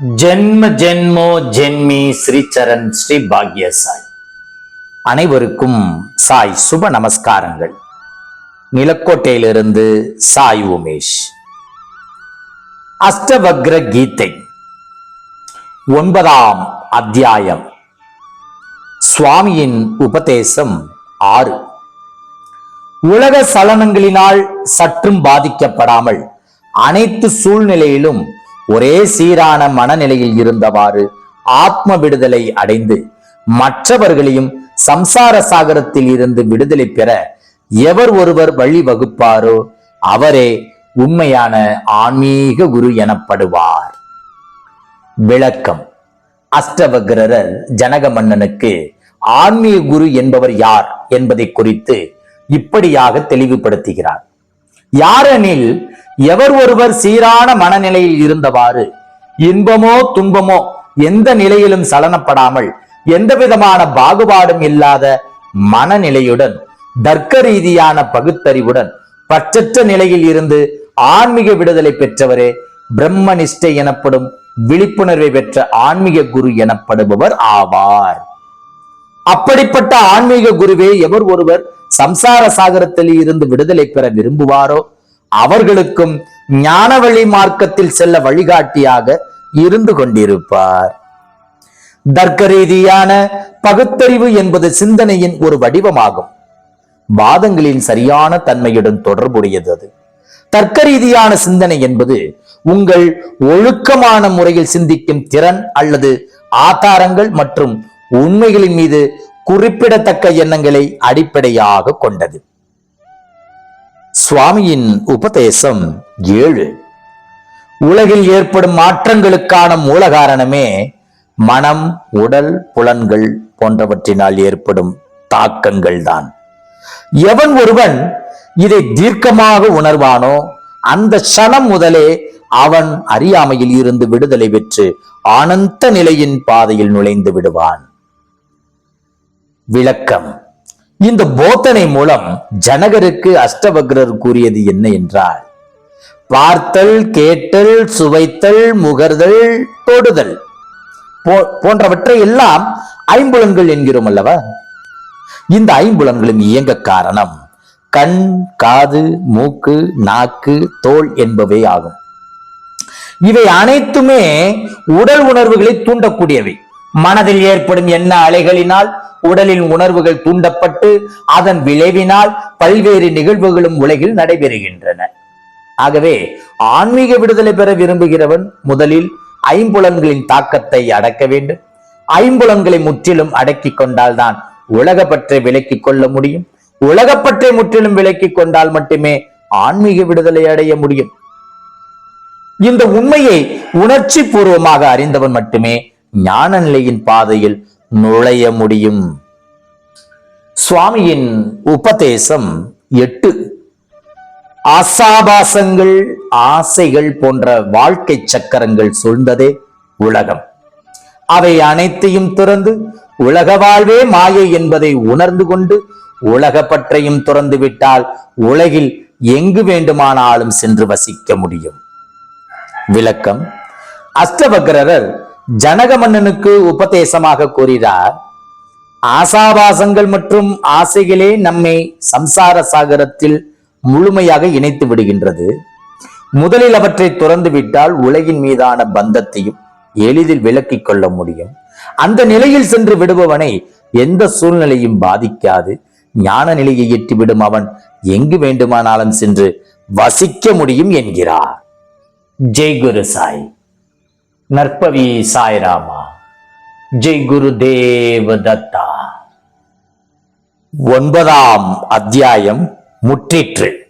ஜென்ம ஜென்மோ ஜென்மி ஸ்ரீச்சரண் ஸ்ரீ பாக்ய சாய் அனைவருக்கும் சாய் சுப நமஸ்காரங்கள். நிலக்கோட்டையிலிருந்து சாய் உமேஷ். அஷ்டவக்ர கீதை. ஒன்பதாம் அத்தியாயம். சுவாமியின் உபதேசம் ஆறு. உலக சலனங்களினால் சற்றும் பாதிக்கப்படாமல் அனைத்து சூழ்நிலையிலும் ஒரே சீரான மனநிலையில் இருந்தவாறு ஆத்ம விடுதலை அடைந்து மற்றவர்களையும் சம்சார சாகரத்தில் இருந்து விடுதலை பெற எவர் ஒருவர் வழிவகுப்பாரோ அவரே உண்மையான ஆன்மீக குரு எனப்படுவார். விளக்கம். அஷ்டவக்ரர் ஜனக மன்னனுக்கு ஆன்மீக குரு என்பவர் யார் என்பதை குறித்து இப்படியாக தெளிவுபடுத்துகிறார். யாரெனில் எவர் ஒருவர் சீரான மனநிலையில் இருந்தவாறு இன்பமோ துன்பமோ எந்த நிலையிலும் சலனப்படாமல் எந்த விதமான பாகுபாடும் இல்லாத மனநிலையுடன் தர்க்க ரீதியான பகுத்தறிவுடன் பற்றற்ற நிலையில் இருந்து ஆன்மீக விடுதலை பெற்றவரே பிரம்ம நிஷ்டை எனப்படும் விழிப்புணர்வை பெற்ற ஆன்மீக குரு எனப்படுபவர் ஆவார். அப்படிப்பட்ட ஆன்மீக குருவே எவர் ஒருவர் சம்சார சாகரத்தில் இருந்து விடுதலை பெற விரும்புவாரோ? அவர்களுக்கும் ஞான வழி மார்க்கத்தில் செல்ல வழிகாட்டியாக இருந்து கொண்டிருப்பார். தர்க்க ரீதியான பகுத்தறிவு என்பது சிந்தனையின் ஒரு வடிவமாகும். வாதங்களின் சரியான தன்மையுடன் தொடர்புடையது அது. தர்க்க ரீதியான சிந்தனை என்பது உங்கள் ஒழுக்கமான முறையில் சிந்திக்கும் திறன் அல்லது ஆதாரங்கள் மற்றும் உண்மைகளின் மீது குறிப்பிடத்தக்க எண்ணங்களை அடிப்படையாக கொண்டது. சுவாமியின் உபதேசம் ஏழு. உலகில் ஏற்படும் மாற்றங்களுக்கான மூல காரணமே மனம் உடல் புலன்கள் போன்றவற்றினால் ஏற்படும் தாக்கங்கள் தான் எவன் ஒருவன் இதை தீர்க்கமாக உணர்வானோ அந்த சனம் முதலே அவன் அறியாமையில் இருந்து விடுதலை பெற்று ஆனந்த நிலையின் பாதையில் நுழைந்து விடுவான். விளக்கம். இந்த போதனை மூலம் ஜனகருக்கு அஷ்டவக்ரர் கூறியது என்ன என்றால் பார்த்தல் கேட்டல் சுவைத்தல் முகர்தல் தொடுதல் போ- போன்றவற்றை எல்லாம் ஐம்புலன்கள் என்கிறோம் அல்லவா? இந்த ஐம்புலன்களும் இயங்க காரணம் கண் காது மூக்கு நாக்கு தோல் என்பவை ஆகும். இவை அனைத்துமே உடல் உணர்வுகளை தூண்டக்கூடியவை. மனதில் ஏற்படும் எண்ண அலைகளினால் உடலின் உணர்வுகள் தூண்டப்பட்டு அதன் விளைவினால் பல்வேறு நிகழ்வுகளும் உலகில் நடைபெறுகின்றன. ஆகவே ஆன்மீக விடுதலை பெற விரும்புகிறவன் முதலில் ஐம்புலன்களின் தாக்கத்தை அடக்க வேண்டும். ஐம்புலன்களை முற்றிலும் அடக்கி கொண்டால்தான் உலகப்பற்றை விலக்கிக் கொள்ள முடியும். உலகப்பற்றை முற்றிலும் விலக்கிக் கொண்டால் மட்டுமே ஆன்மீக விடுதலை அடைய முடியும். இந்த உண்மையை உணர்ச்சி பூர்வமாக அறிந்தவன் மட்டுமே ஞான நிலையின் பாதையில் நுழைய முடியும். சுவாமியின் உபதேசம் எட்டு. ஆசாபாசங்கள் ஆசைகள் போன்ற வாழ்க்கை சக்கரங்கள் சூழ்ந்ததே உலகம். அவை அனைத்தையும் துறந்து உலக வாழ்வே மாயை என்பதை உணர்ந்து கொண்டு உலக பற்றையும் துறந்து விட்டால் உலகில் எங்கு வேண்டுமானாலும் சென்று வசிக்க முடியும். விளக்கம். அஷ்டவக்ரர் ஜனக மன்னனுக்கு உபதேசமாக கூறினார் ஆசாபாசங்கள் மற்றும் ஆசைகளே நம்மை சம்சார சாகரத்தில் முழுமையாக இணைத்து விடுகின்றது. முதலில் அவற்றை துறந்து விட்டால் உலகின் மீதான பந்தத்தையும் எளிதில் விலக்கிக் கொள்ள முடியும். அந்த நிலையில் சென்று விடுபவனை எந்த சூழ்நிலையும் பாதிக்காது. ஞான நிலையை எட்டிவிடும் அவன் எங்கு வேண்டுமானாலும் சென்று வசிக்க முடியும் என்கிறார். ஜெய் குரு சாய். நற்பவி சாய்ராமா ஜெய் குரு தேவ தத்தா. ஒன்பதாம் அத்தியாயம் முற்றிற்று.